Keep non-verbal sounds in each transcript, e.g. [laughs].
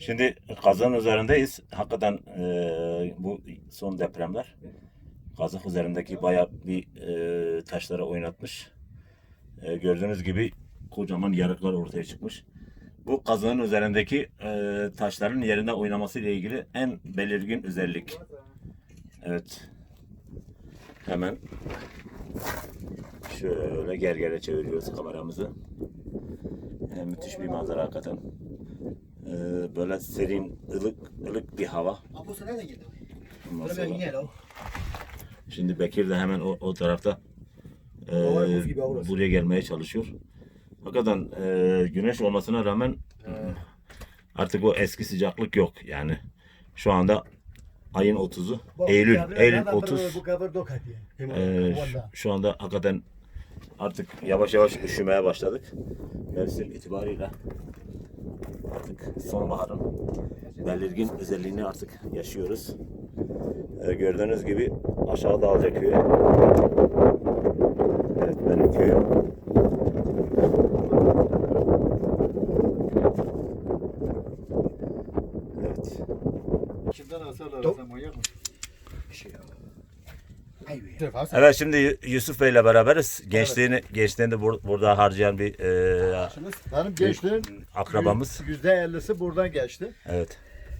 Şimdi kazanın üzerindeyiz. Hakikaten e, bu son depremler kazık üzerindeki bayağı bir e, taşları oynatmış. E, gördüğünüz gibi kocaman yarıklar ortaya çıkmış. Bu kazığın üzerindeki e, taşların yerinde oynaması ile ilgili en belirgin özellik. Evet. Hemen şöyle gergere çeviriyoruz kameramızı. E, müthiş bir manzara hakikaten. E, böyle serin, ılık, ılık bir hava. Ondan sonra-. Şimdi Bekir de hemen o, o tarafta e, Hava buz gibi burası. buraya gelmeye çalışıyor. Hakikaten e, güneş olmasına rağmen artık o eski sıcaklık yok yani. Şu anda ayın 30'u Eylül Eylül 30 Bu kadar dok hadi. e, şu, şu anda hakikaten artık yavaş yavaş üşümeye başladık. Mevsim itibariyle artık sonbaharın belirgin özelliğini artık yaşıyoruz. E, gördüğünüz gibi aşağıda Alca köyü. Evet benim köyüm. Evet. Kimden asarlar sen manyak mısın? Şey ya. Evet şimdi Yu- Yusuf Bey ile beraberiz. Gençliğini gençliğini de bur- burada harcayan bir e, Benim gençliğin akrabamız. yüzde ellisi buradan geçti. Evet.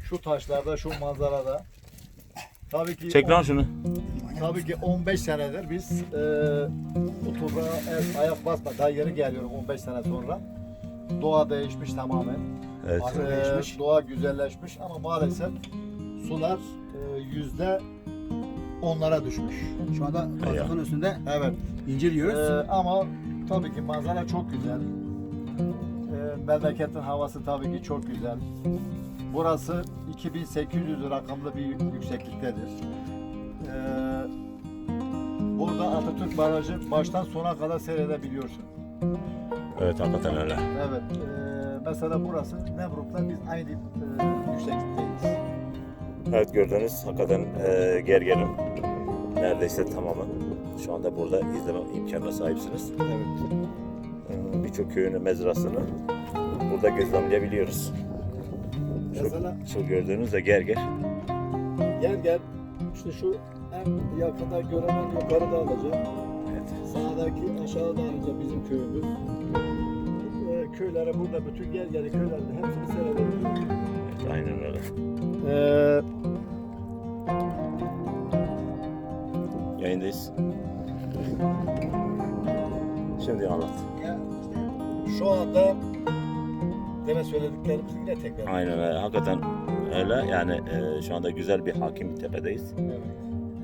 Şu taşlarda, şu manzarada. Tabii ki Çek lan şunu. Tabii ki 15 senedir biz e, bu toprağa el- ayak basma. Daha yeni geliyorum 15 sene sonra. Doğa değişmiş tamamen. Evet. E, değişmiş. doğa güzelleşmiş ama maalesef sular e, yüzde onlara düşmüş. Şu anda kazıkın üstünde Evet. incir yiyoruz. Ee, ama tabii ki manzara çok güzel. Ee, memleketin havası tabii ki çok güzel. Burası 2800 rakamlı bir yüksekliktedir. Ee, burada Atatürk Barajı baştan sona kadar seyredebiliyorsun. Evet hakikaten öyle. Evet. ee, mesela burası Nemrut'ta biz aynı ee, yükseklikteyiz. Evet gördüğünüz hakikaten e, gergerin neredeyse tamamı. Şu anda burada izleme imkanına sahipsiniz. Evet. E, Birçok köyün mezrasını burada gözlemleyebiliyoruz. Şu, Mesela şu gördüğünüz de gerger. gel gel işte şu en yakında görünen yukarıda alacağım. Evet. Sağdaki aşağıda ayrıca bizim köyümüz. Ee, köylere burada bütün gel gel köylerin hepsini seyredebiliyoruz. evet, aynen öyle. Ee, Yayındayız. Şimdi anlat. Ya işte şu anda demin söylediklerimizi yine tekrar. Aynen öyle. Hakikaten öyle. Yani e, şu anda güzel bir hakim tepedeyiz.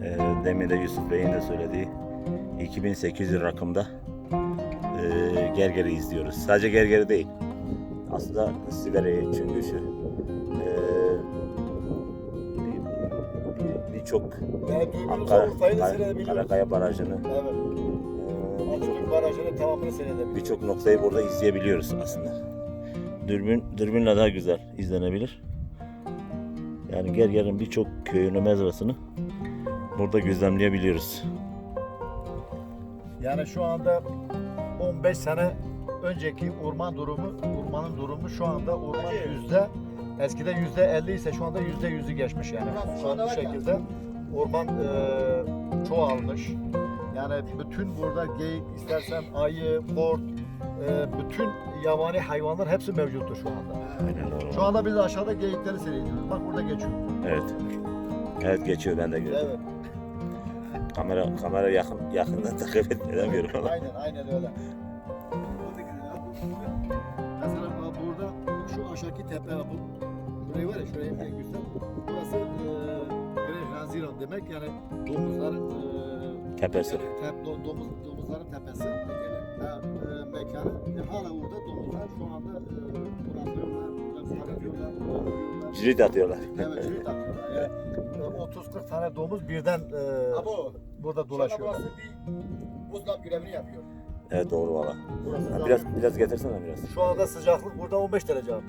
Evet. E, demin de Yusuf Bey'in de söylediği 2800 rakımda e, Gerger'i izliyoruz. Sadece Gerger'i değil. Aslında Sivere'yi, Çüngüş'ü e, birçok Yani Dürbün Kara, Urfa'yı da Kara- seyredebiliyoruz. Karakaya Barajı'nı Evet. Atatürk Barajı'nın tamamını seyredebiliyoruz. birçok noktayı burada izleyebiliyoruz aslında. Dürbün, dürbünle daha güzel izlenebilir. Yani Gerger'in birçok köyünü, mezrasını burada gözlemleyebiliyoruz. Yani şu anda 15 sene önceki orman durumu, ormanın durumu şu anda orman yüzde eskiden yüzde 50 ise şu anda yüzde yüzü geçmiş yani. Şu an bu şekilde orman e, çoğalmış. Yani bütün burada geyik istersen ayı, kurt, e, bütün yabani hayvanlar hepsi mevcuttur şu anda. Aynen. Şu anda biz aşağıda geyikleri seyrediyoruz. Bak burada geçiyor. Evet. Evet geçiyor ben de gördüm. Evet. Kamera kamera yakın yakından takip edemiyorum ama. Aynen aynen öyle. Mesela burada şu aşağıki tepe bu. Burayı var ya şurayı bir göster. Burası eee Grey Haziran demek yani domuzların eee Tepesi. Tep, do- domuz, domuzların tepesi. Ha, eee, mekanı. E, hala orada domuzlar şu anda eee bırakıyorlar, bırakıyorlar, bırakıyorlar. Cirit atıyorlar. Evet, cirit [laughs] atıyorlar. Yani, e, 30-40 tane domuz birden eee Abo. burada Dolaşıyor. Burası bir buzdolabı görevini yapıyor. Evet doğru valla. Biraz biraz getirsene biraz. Şu anda sıcaklık burada 15 derece abi.